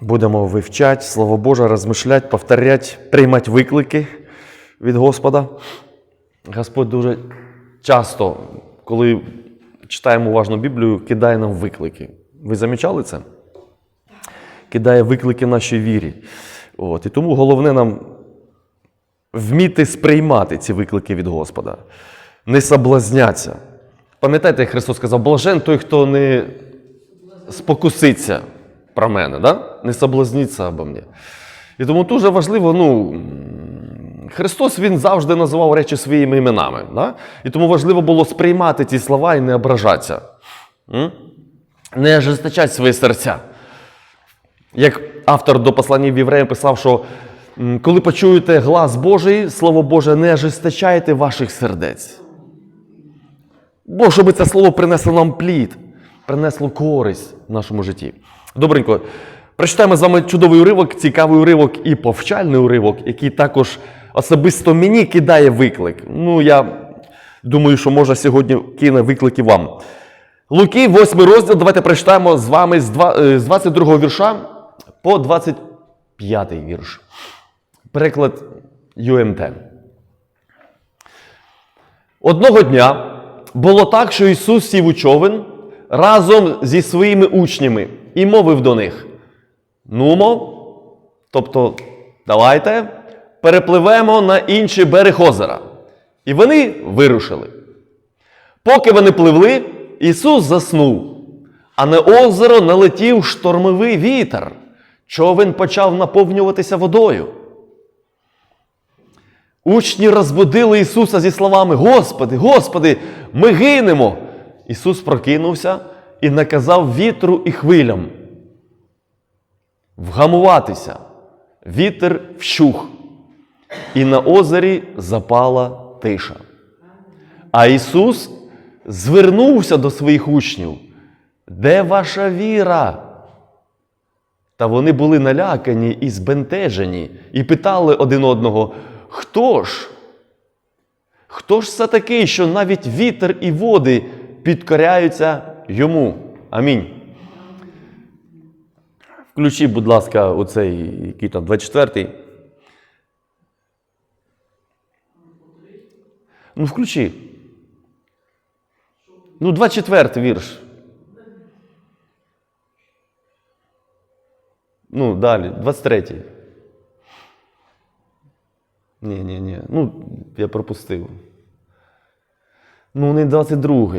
Будемо вивчати Слово Боже, розмишляти, повторяти, приймати виклики від Господа. Господь дуже часто, коли читаємо уважно Біблію, кидає нам виклики. Ви замічали це? Кидає виклики нашій вірі. От. І тому головне нам вміти сприймати ці виклики від Господа, не соблазняться. Пам'ятаєте, як Христос сказав, блажен той, хто не спокуситься про мене, да? не соблазніться обо мені. І тому дуже важливо, ну, Христос Він завжди називав речі своїми іменами. Да? І тому важливо було сприймати ці слова і не ображатися. Не ожесточати свої серця. Як автор до послання в євреям писав, що коли почуєте глас Божий, Слово Боже, не ожесточайте ваших сердець. Бо щоб це слово принесло нам плід, принесло користь в нашому житті. Добренько, прочитаємо з вами чудовий уривок, цікавий уривок і повчальний уривок, який також особисто мені кидає виклик. Ну, я думаю, що може сьогодні кине виклики вам. Луки, 8 розділ, давайте прочитаємо з вами з два- е, з 22 вірша по 25 вірш. Переклад ЮМТ. Одного дня було так, що Ісус сів у човен разом зі своїми учнями і мовив до них: Нумо, тобто, давайте перепливемо на інший берег озера. І вони вирушили. Поки вони пливли, Ісус заснув, а на озеро налетів штормовий вітер. Човен почав наповнюватися водою. Учні розбудили Ісуса зі словами: Господи, Господи, ми гинемо. Ісус прокинувся і наказав вітру і хвилям. Вгамуватися. Вітер вщух, і на озері запала тиша. А Ісус звернувся до своїх учнів. Де ваша віра? Та вони були налякані і збентежені, і питали один одного: Хто ж? Хто ж це такий, що навіть вітер і води підкоряються йому? Амінь. Включи, будь ласка, оцей який там 24-й. Ну, включи. Ну, 24 вірш. Ну, далі, 23. Ні, ні, ні. Ну, я пропустив. Ну, не 22.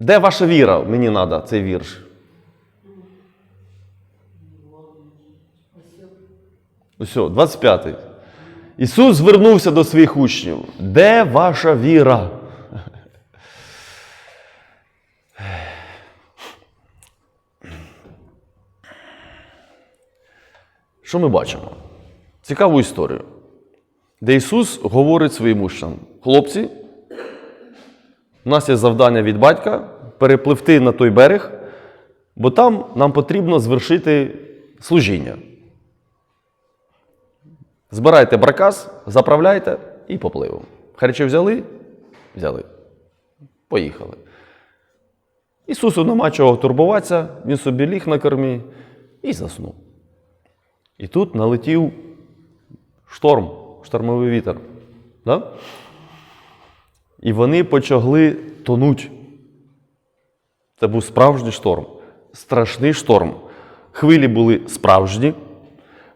Де ваша віра? Мені треба цей вірш. Усьо, 25. Ісус звернувся до своїх учнів. Де ваша віра? Що ми бачимо? Цікаву історію, де Ісус говорить своїм учням: хлопці, у нас є завдання від батька перепливти на той берег, бо там нам потрібно звершити служіння. Збирайте бракас, заправляйте і попливемо. Харчі взяли? Взяли. Поїхали. Ісусу нема чого турбуватися, він собі ліг на кормі і заснув. І тут налетів шторм, штормовий вітер. Да? І вони почали тонуть. Це був справжній шторм, страшний шторм. Хвилі були справжні.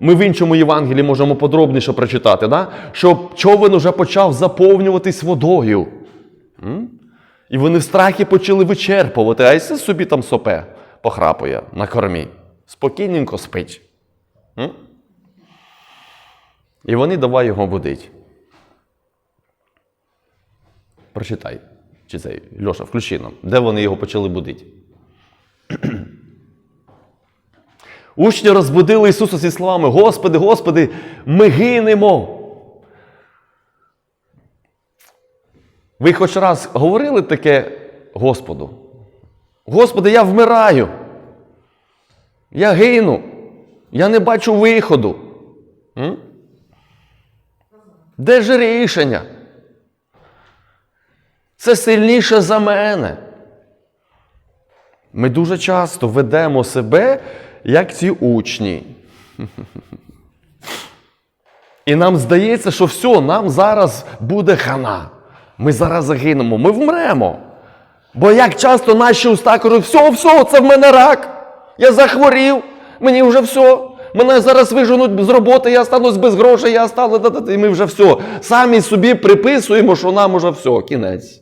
Ми в іншому Євангелії можемо подробніше прочитати, да? що човен уже почав заповнюватись водою. М? І вони в страхі почали вичерпувати, а Ісус собі там сопе, похрапує на кормі. Спокійненько спить. М? І вони давай його будить. Прочитай. Чи цей, Льоша, включи нам. Де вони його почали будити? Учні розбудили Ісуса зі словами: Господи, Господи, ми гинемо. Ви хоч раз говорили таке Господу? Господи, я вмираю. Я гину. Я не бачу виходу. М? Де ж рішення? Це сильніше за мене. Ми дуже часто ведемо себе, як ці учні. І нам здається, що все, нам зараз буде хана. Ми зараз загинемо, ми вмремо. Бо як часто наші уста кажуть, все, все, це в мене рак. Я захворів, мені вже все. Мене зараз виженуть з роботи, я станусь без грошей, я стану, і ми вже все. Самі собі приписуємо, що нам уже все, кінець.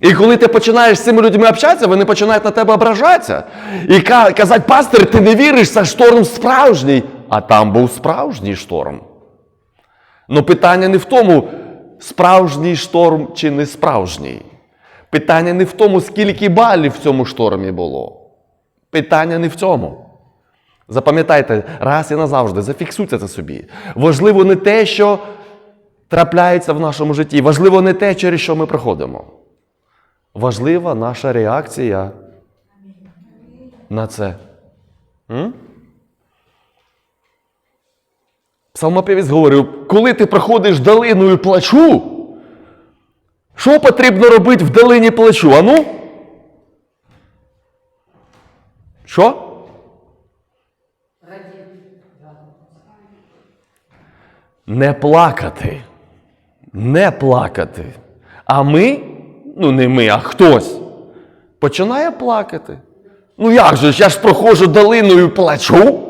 І коли ти починаєш з цими людьми общатися, вони починають на тебе ображатися. І казати, пастир, ти не віриш, це шторм справжній. А там був справжній шторм. Ну питання не в тому, справжній шторм чи не справжній. Питання не в тому, скільки балів в цьому штормі було. Питання не в цьому. Запам'ятайте, раз і назавжди, зафіксуйте це собі. Важливо не те, що трапляється в нашому житті. Важливо не те, через що ми проходимо. Важлива наша реакція на це. М? Псалмопівець говорив, коли ти проходиш долиною плачу, що потрібно робити в долині плачу? Ану? Що? Не плакати. Не плакати. А ми, ну не ми, а хтось, починає плакати. Ну як же ж, я ж проходжу долиною плачу,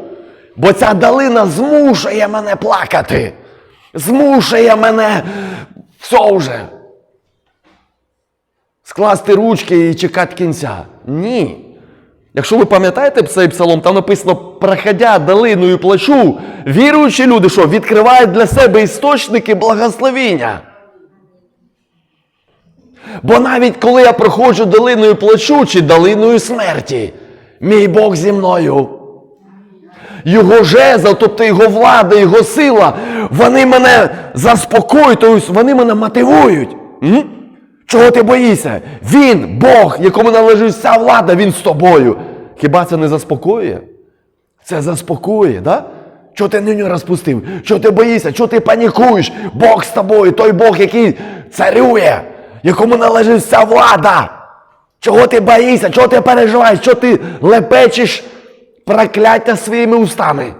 бо ця долина змушує мене плакати. Змушує мене все вже. Скласти ручки і чекати кінця. Ні. Якщо ви пам'ятаєте цей псалом, там написано, проходя долиною плачу, віруючі люди, що відкривають для себе істочники благословіння. Бо навіть коли я проходжу долиною плачу чи долиною смерті, мій Бог зі мною. Його жезл, тобто його влада, його сила, вони мене заспокоюють, тобто вони мене мотивують. Чого ти боїшся? Він, Бог, якому належить вся влада, він з тобою. Хіба це не заспокоює? Це заспокоює, да? Чого ти нього розпустив? Чого ти боїшся? Чого ти панікуєш? Бог з тобою, той Бог, який царює, якому належить вся влада. Чого ти боїшся? Чого ти переживаєш? Чого ти лепечеш прокляття своїми устами?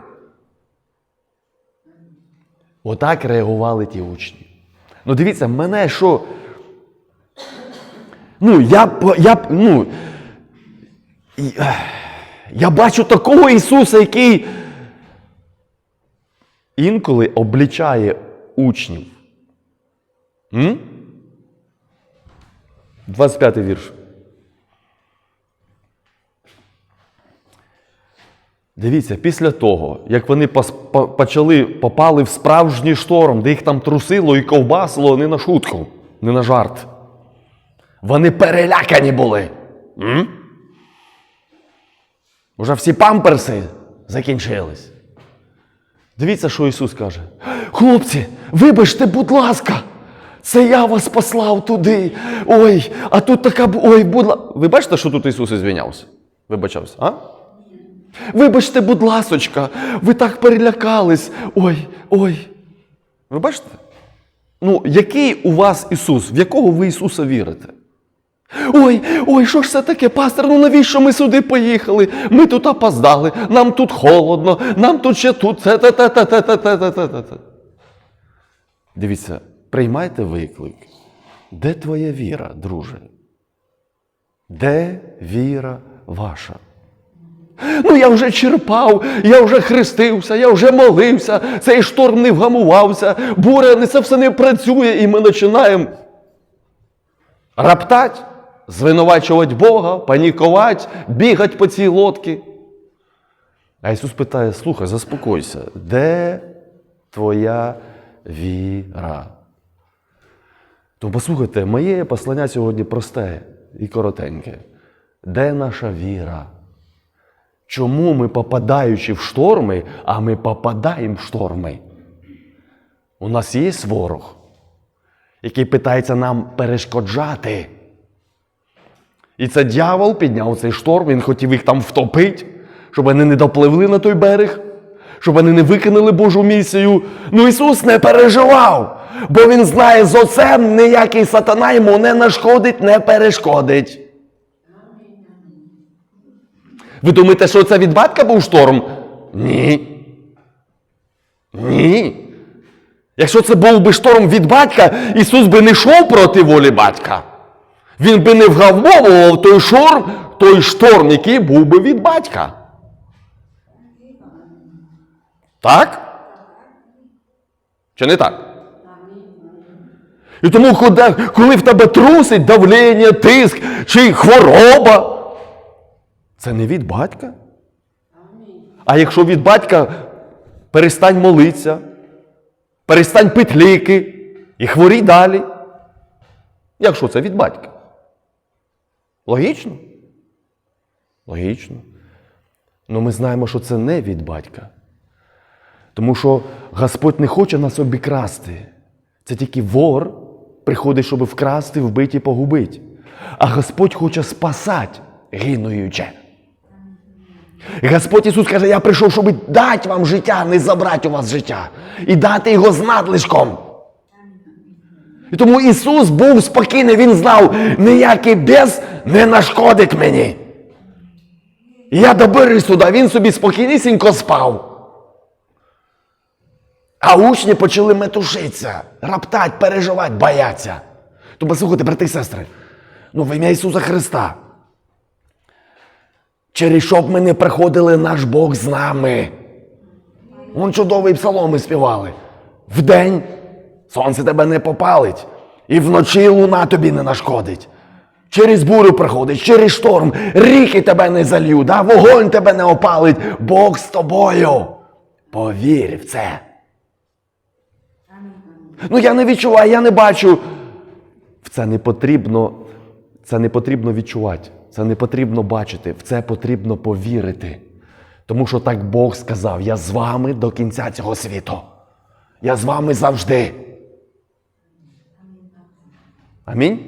Отак реагували ті учні. Ну дивіться, мене що. Ну, я, я, ну, ех, я бачу такого Ісуса, який інколи облічає учнів. М? 25 вірш. Дивіться, після того, як вони почали, попали в справжній шторм, де їх там трусило і ковбасило не на шутку, не на жарт. Вони перелякані були. М? Уже всі памперси закінчились. Дивіться, що Ісус каже. Хлопці, вибачте, будь ласка, це я вас послав туди. Ой, а тут така. Ой, будь ласка. Ви бачите, що тут Ісус ізвінявся? Вибачався, а? Вибачте, будь ласочка, ви так перелякались. Ой, ой. Ви бачите? Ну, який у вас Ісус? В якого ви Ісуса вірите? Ой, ой, що ж це таке, пастор, ну навіщо ми сюди поїхали? Ми тут опоздали, нам тут холодно, нам тут ще тут. Дивіться, приймайте виклик. Де твоя віра, друже? Де віра ваша? Ну, я вже черпав, я вже хрестився, я вже молився, цей шторм не вгамувався, буря не це все не працює, і ми починаємо раптать, звинувачувати Бога, панікувати, бігати по цій лодці. А Ісус питає: слухай, заспокойся, де твоя віра? То послухайте, моє послання сьогодні просте і коротеньке. Де наша віра? Чому ми, попадаючи в шторми, а ми попадаємо в шторми? У нас є ворог, який питається нам перешкоджати. І це дьявол підняв цей шторм, він хотів їх там втопити, щоб вони не допливли на той берег, щоб вони не виконали Божу місію. Ну Ісус не переживав, бо Він знає з отцем ніякий сатана йому не нашкодить, не перешкодить. Ви думаєте, що це від батька був шторм? Ні. Ні. Якщо це був би шторм від батька, Ісус би не йшов проти волі батька. Він би не вгамовував той шторм, той шторм, який був би від батька. Так? Чи не так? І тому, коли- в тебе трусить давлення, тиск чи хвороба, це не від батька. А якщо від батька, перестань молитися, перестань пити ліки і хворій далі. Якщо це від батька. Логічно? Логічно. Ну ми знаємо, що це не від батька. Тому що Господь не хоче нас обікрасти. Це тільки вор приходить, щоб вкрасти, вбити і погубити. А Господь хоче спасати гинуюче. Господь Ісус каже, я прийшов, щоб дати вам життя, не забрати у вас життя. І дати його з надлишком. І тому Ісус був спокійний, Він знав, ніякий бес не нашкодить мені. Я доберусь туди, він собі спокійнісінько спав. А учні почали метушитися, раптать, переживати, бояться. То послухайте, брати і сестри, ну в ім'я Ісуса Христа. Через що б ми не приходили, наш Бог з нами. Вон чудові псаломи співали. Вдень сонце тебе не попалить, і вночі луна тобі не нашкодить. Через бурю приходить, через шторм, ріки тебе не залью, да? вогонь тебе не опалить, Бог з тобою. Повір в це. Ну я не відчуваю, я не бачу. В це не потрібно, це не потрібно відчувати, це не потрібно бачити, в це потрібно повірити. Тому що так Бог сказав: я з вами до кінця цього світу. Я з вами завжди. Амінь.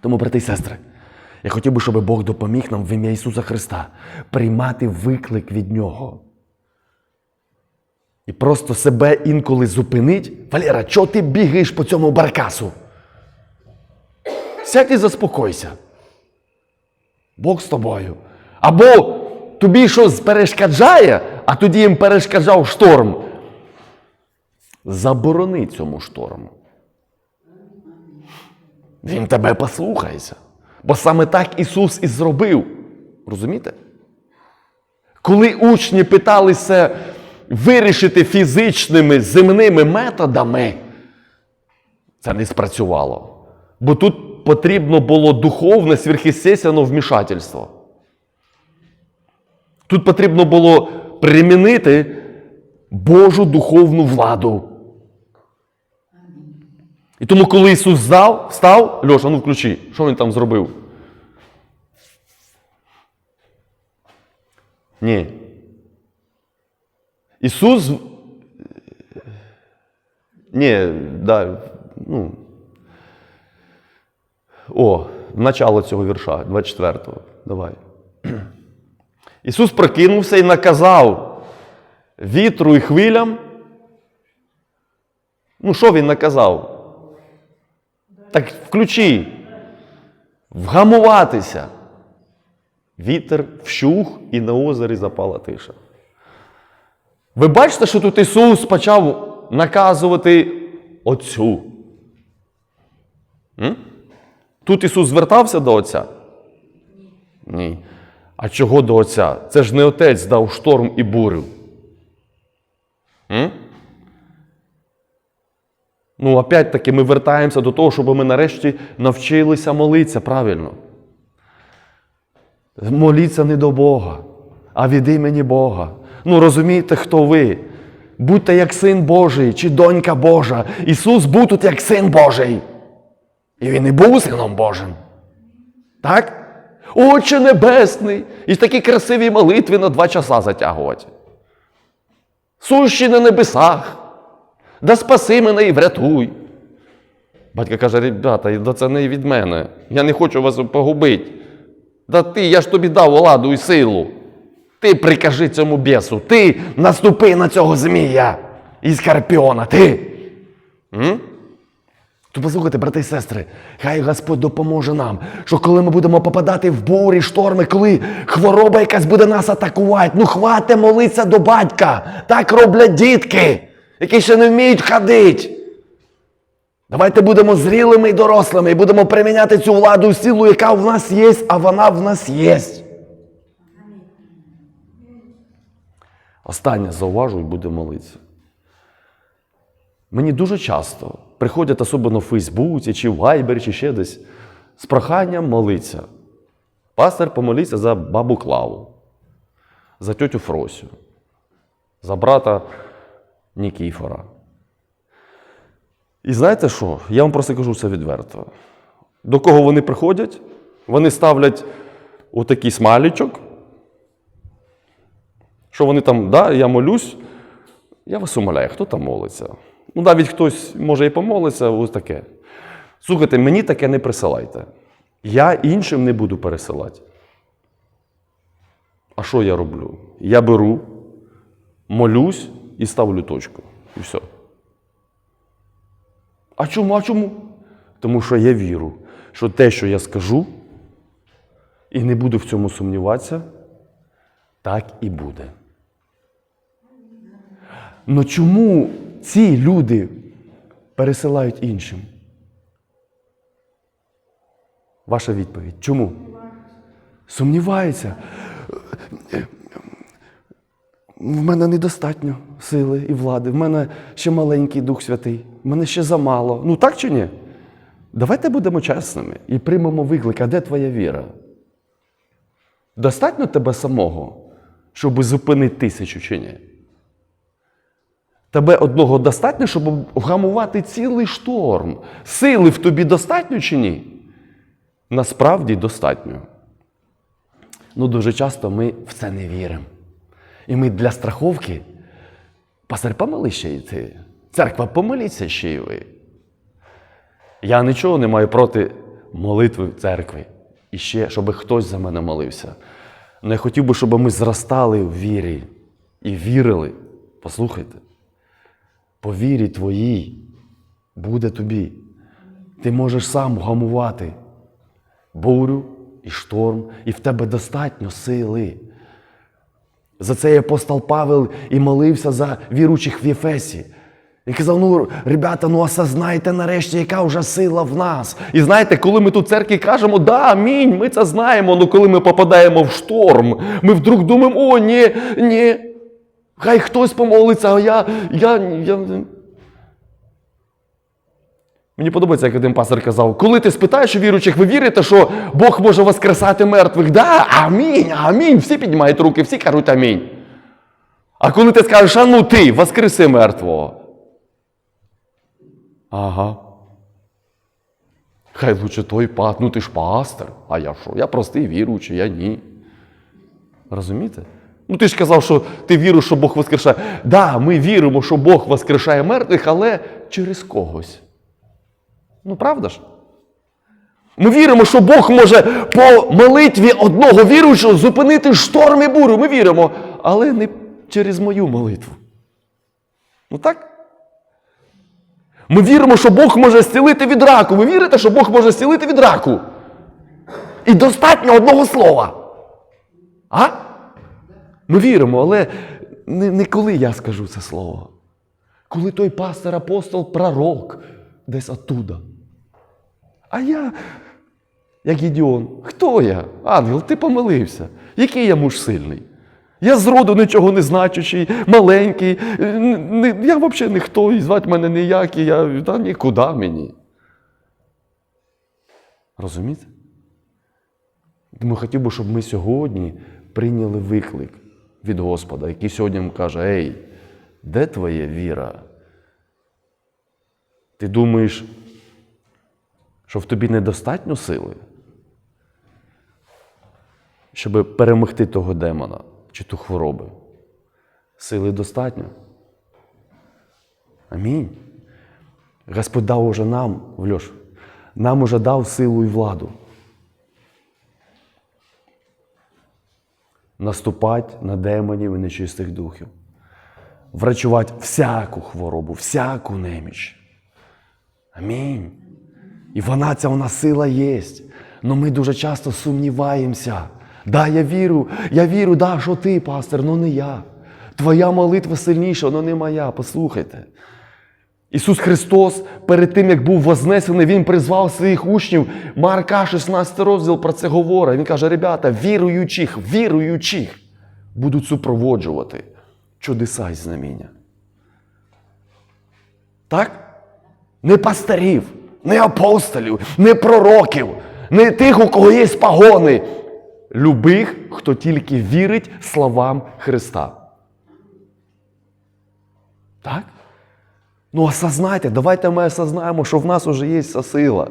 Тому, брати і сестри, я хотів би, щоб Бог допоміг нам в ім'я Ісуса Христа приймати виклик від Нього. І просто себе інколи зупинить. Валера, чого ти бігаєш по цьому баркасу? Сядь і заспокойся. Бог з тобою. Або тобі щось перешкоджає, а тоді їм перешкоджав шторм. Заборони цьому шторму. Він тебе послухається. Бо саме так Ісус і зробив. Розумієте? Коли учні питалися вирішити фізичними земними методами, це не спрацювало. Бо тут потрібно було духовне сверхъестественне вмішательство. Тут потрібно було примінити Божу духовну владу. І тому, коли Ісус здав, встав, Льоша, ну включи, що він там зробив? Ні. Ісус. Ні, да, ну. О, начало цього вірша, 24-го. Давай. Ісус прокинувся і наказав вітру і хвилям. Ну, що він наказав? Так включи. Вгамуватися. Вітер вщух і на озері запала тиша. Ви бачите, що тут Ісус почав наказувати Отцю? М? Тут Ісус звертався до Отця? Ні. А чого до Отця? Це ж не Отець дав шторм і бурю. М? Ну, опять-таки, ми вертаємося до того, щоб ми нарешті навчилися молитися правильно. Моліться не до Бога, а від імені Бога. Ну, розумієте, хто ви? Будьте як син Божий чи донька Божа. Ісус був тут як син Божий. І Він і був сином Божим. Так? Отче Небесний! І такі красиві молитви на два часа затягувати. Сущі на небесах. Да спаси мене і врятуй. Батько каже, ребята, це не від мене. Я не хочу вас погубити. Да ти, я ж тобі дав владу і силу. Ти прикажи цьому бісу, ти наступи на цього змія і скорпіона, ти. М? То послухайте, брати і сестри, хай Господь допоможе нам, що коли ми будемо попадати в бурі, шторми, коли хвороба якась буде нас атакувати, ну хвате молитися до батька. Так роблять дітки, які ще не вміють ходити. Давайте будемо зрілими і дорослими і будемо приміняти цю владу і силу, яка в нас є, а вона в нас є. Останнє зауважу і будемо молитися. Мені дуже часто приходять, особливо в Фейсбуці, чи в Вайбері, чи ще десь, з проханням молитися. Пастор, помоліться за бабу Клаву, за тьотю Фросю, за брата Нікіфора. І знаєте що? Я вам просто кажу це відверто. До кого вони приходять? Вони ставлять отакий смайлічок. Що вони там, да, я молюсь, я вас умоляю, хто там молиться? Ну, навіть хтось може і помолиться, ось таке. Слухайте, мені таке не присилайте. Я іншим не буду пересилати. А що я роблю? Я беру, молюсь і ставлю точку. І все. А чому? А чому? Тому що я вірю, що те, що я скажу, і не буду в цьому сумніватися, так і буде. Ну чому ці люди пересилають іншим? Ваша відповідь. Чому? Сумніваються. В мене недостатньо сили і влади. В мене ще маленький Дух Святий. В мене ще замало. Ну так чи ні? Давайте будемо чесними і приймемо виклик, а де твоя віра? Достатньо тебе самого, щоб зупинити тисячу чи ні? Тебе одного достатньо, щоб вгамувати цілий шторм. Сили в тобі достатньо чи ні? Насправді достатньо. Ну, дуже часто ми в це не віримо. І ми для страховки, пастор, помоли ще й ти. Церква, помоліться ще й ви. Я нічого не маю проти молитви в церкві. І ще, щоб хтось за мене молився. Але я хотів би, щоб ми зростали в вірі і вірили. Послухайте, по вірі твоїй буде тобі. Ти можеш сам гамувати бурю і шторм, і в тебе достатньо сили. За це апостол Павел і молився за віручих в Єфесі. Він казав: ну, ребята, ну осознайте нарешті, яка вже сила в нас. І знаєте, коли ми тут церкві кажемо, да, амінь, ми це знаємо, але коли ми попадаємо в шторм, ми вдруг думаємо, о, ні, ні. Хай хтось помолиться, а я. я, я... Мені подобається, як один пастор казав, коли ти спитаєш у віруючих, ви вірите, що Бог може воскресати мертвих? Да, амінь, амінь. Всі піднімають руки, всі кажуть амінь. А коли ти скажеш, а ну ти, воскреси мертвого. Ага. Хай лучше той пас, ну ти ж пастор. А я що? Я простий віруючий, я ні. Розумієте? Ну ти ж казав, що ти віриш, що Бог воскрешає. Так, да, ми віримо, що Бог воскрешає мертвих, але через когось. Ну, правда ж? Ми віримо, що Бог може по молитві одного віруючого зупинити шторм і бурю. Ми віримо, але не через мою молитву. Ну так? Ми віримо, що Бог може зцілити від раку. Ви вірите, що Бог може зцілити від раку? І достатньо одного слова. А? Ми віримо, але не, не коли я скажу це слово. Коли той пастор, апостол, пророк десь оттуда. А я, як Гідіон, хто я? Ангел, ти помилився. Який я муж сильний? Я зроду нічого не значущий, маленький. не- я взагалі ніхто, і звати мене ніякий, я та нікуди мені. Розумієте? Тому хотів би, щоб ми сьогодні прийняли виклик від Господа, який сьогодні каже: Ей, де твоя віра? Ти думаєш, що в тобі недостатньо сили, щоб перемогти того демона чи ту хворобу? Сили достатньо. Амінь. Господь дав уже нам, Льош, нам уже дав силу і владу. Наступати на демонів і нечистих духів. Врачувати всяку хворобу, всяку неміч. Амінь. І вона, ця вона сила є. Але ми дуже часто сумніваємося. Да, я вірю, я вірю, да, що ти, пастор, але не я. Твоя молитва сильніша, але не моя. Послухайте. Ісус Христос перед тим, як був вознесений, Він призвав своїх учнів. Марка 16 розділ про це говорить. Він каже: ребята, віруючих, віруючих будуть супроводжувати чудеса і знаміння. Так? Не пастирів, не апостолів, не пророків, не тих, у кого є пагони. Любих, хто тільки вірить словам Христа. Так? Ну, осознайте, давайте ми осознаємо, що в нас вже є ця сила.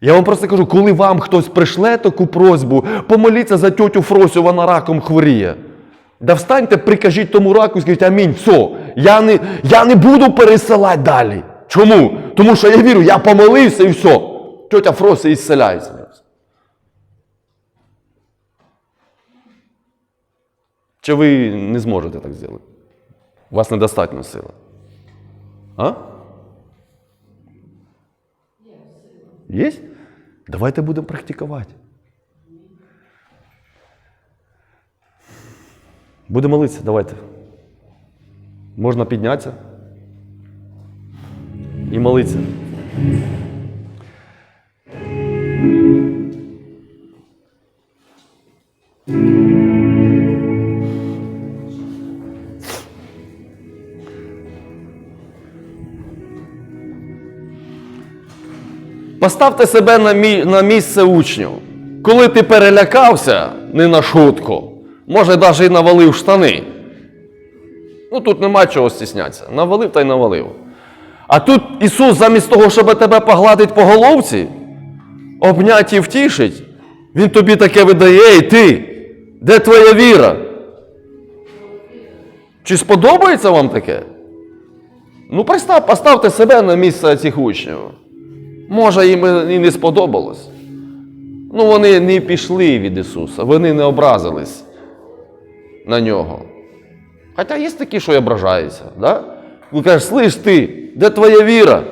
Я вам просто кажу, коли вам хтось пришле таку просьбу, помоліться за тьотю Фросю, вона раком хворіє. Да встаньте, прикажіть тому раку і скажіть амінь. Все, я не, я не буду пересилати далі. Чому? Тому що я вірю, я помолився і все. Тьотя Фрося ісцеляється. Чи ви не зможете так зробити? У вас недостатньо сили. А? Є? Давайте будемо практикувати. Будемо молитися, давайте. Можна піднятися і молитися. Поставте себе на, мі... на місце учнів. Коли ти перелякався, не на шутку, може, навіть і навалив штани. Ну тут нема чого стіснятися. Навалив та й навалив. А тут Ісус, замість того, щоб тебе погладить по головці, обнять і втішить, Він тобі таке видає, ей ти, де твоя віра? Чи сподобається вам таке? Ну, постав, поставте себе на місце цих учнів. Може, їм і не сподобалось. Ну, вони не пішли від Ісуса, вони не образились на нього. Хоча є такі, що і ображаються. Да? Він каже, слиш ти, де твоя віра?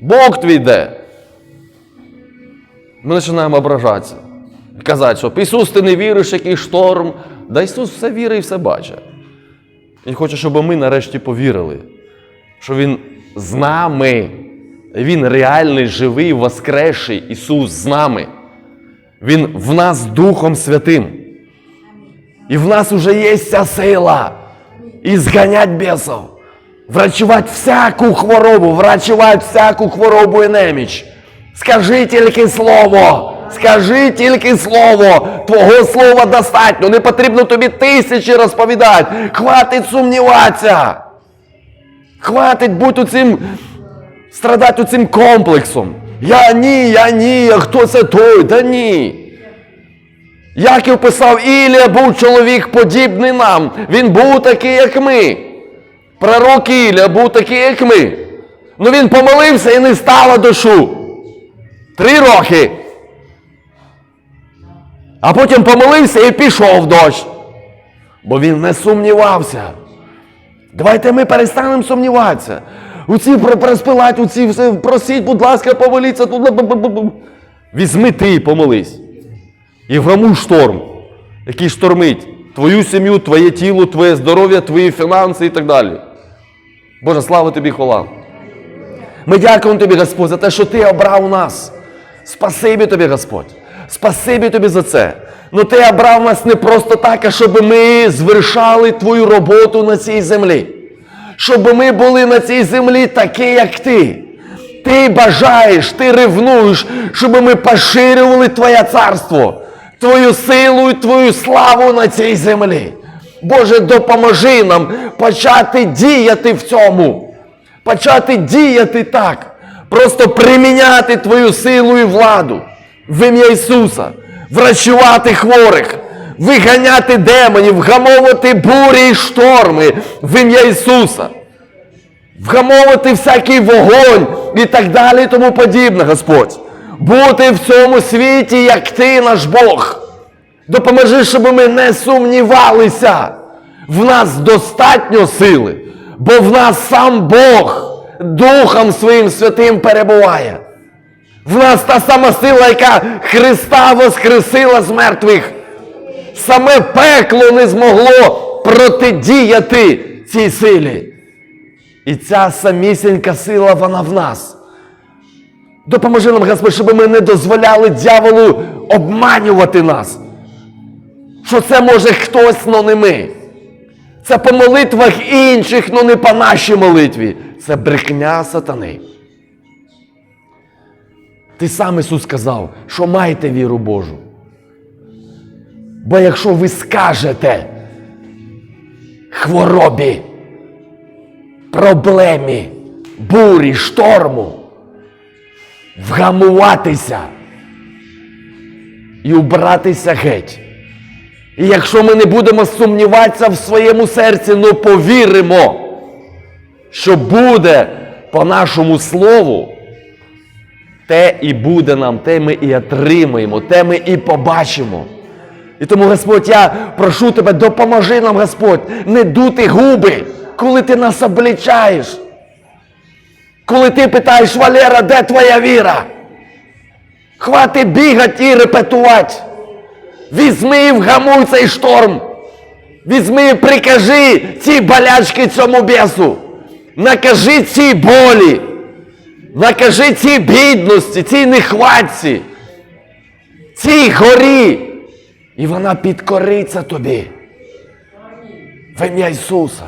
Бог твій де? Ми починаємо ображатися. Казати, що Ісус, ти не віриш, який шторм. Да Ісус все вірить і все бачить. Він хоче, щоб ми нарешті повірили, що Він з нами. Він реальний, живий, воскресший Ісус з нами. Він в нас Духом Святим. І в нас уже є ця сила. І зганять бісов. Врачувати всяку хворобу, врачувати всяку хворобу і неміч. Скажи тільки слово. Скажи тільки слово. Твого слова достатньо. Не потрібно тобі тисячі розповідати. Хватить сумніватися. Хватить бути цим страдати цим комплексом. Я ні, я ні, а хто це той? Да ні. Яків писав, Ілія був чоловік подібний нам. Він був такий, як ми. Пророк Ілія був такий, як ми. Ну він помолився і не стало душу. Три роки. А потім помолився і пішов дощ. Бо він не сумнівався. Давайте ми перестанемо сумніватися. Оці проспилать, оці все, просіть, будь ласка, помоліться. Візьми ти і помолись. І вгамуй шторм, який штормить твою сім'ю, твоє тіло, твоє здоров'я, твої фінанси і так далі. Боже, слава тобі, хвала. Ми дякуємо тобі, Господь, за те, що ти обрав нас. Спасибі тобі, Господь. Спасибі тобі за це. Ну ти обрав нас не просто так, а щоб ми звершали твою роботу на цій землі. Щоб ми були на цій землі такі, як ти. Ти бажаєш, ти ревнуєш, щоб ми поширювали Твоє царство, Твою силу і Твою славу на цій землі. Боже, допоможи нам почати діяти в цьому, почати діяти так, просто приміняти Твою силу і владу в ім'я Ісуса, врачувати хворих, виганяти демонів, вгамовувати бурі і шторми в ім'я Ісуса вгамовувати всякий вогонь і так далі, і тому подібне, Господь. Бути в цьому світі, як ти, наш Бог. Допоможи, щоб ми не сумнівалися. В нас достатньо сили, бо в нас сам Бог. Духом своїм святим перебуває. В нас та сама сила, яка Христа воскресила з мертвих. Саме пекло не змогло протидіяти цій силі. І ця самісінька сила, вона в нас. Допоможи нам, Господь, щоб ми не дозволяли дьяволу обманювати нас. Що це може хтось, но не ми. Це по молитвах інших, но не по нашій молитві. Це брехня сатани. Ти сам Ісус сказав, що маєте віру Божу. Бо якщо ви скажете хворобі, проблемі, бурі, шторму, вгамуватися і убратися геть. І якщо ми не будемо сумніватися в своєму серці, ну повіримо, що буде по нашому слову, те і буде нам, те ми і отримаємо, те ми і побачимо. І тому, Господь, я прошу тебе, допоможи нам, Господь, не дути губи, коли ти нас облічаєш. Коли ти питаєш, Валера, де твоя віра? Хвати бігати і репетувати. Візьми і вгамуй цей шторм. Візьми і прикажи ці болячки цьому бісу. Накажи цій болі. Накажи цій бідності, цій нехватці, цій горі. І вона підкориться тобі. В ім'я Ісуса.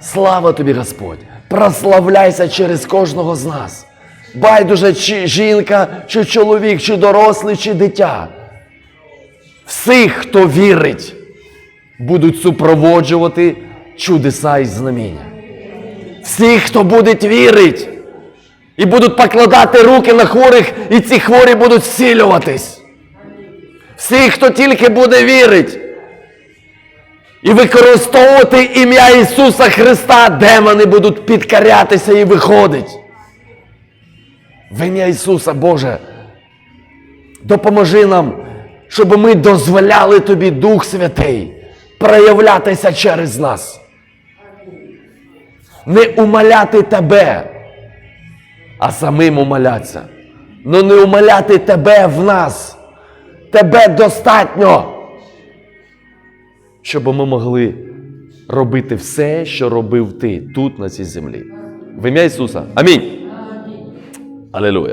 Слава тобі, Господь! Прославляйся через кожного з нас. Байдуже, чи жінка, чи чоловік, чи дорослий, чи дитя. Всіх, хто вірить, будуть супроводжувати чудеса і знаміння. Всіх, хто буде вірити, і будуть покладати руки на хворих, і ці хворі будуть зцілюватись. Всіх, хто тільки буде вірити і використовувати ім'я Ісуса Христа, демони будуть підкорятися і виходить. В ім'я Ісуса Боже, допоможи нам, щоб ми дозволяли Тобі, Дух Святий, проявлятися через нас. Не умоляти Тебе, а самим умолятися. Ну не умоляти Тебе в нас. Тебе достатньо, щоб ми могли робити все, що робив ти тут, на цій землі. В ім'я Ісуса. Амінь. Алілуя.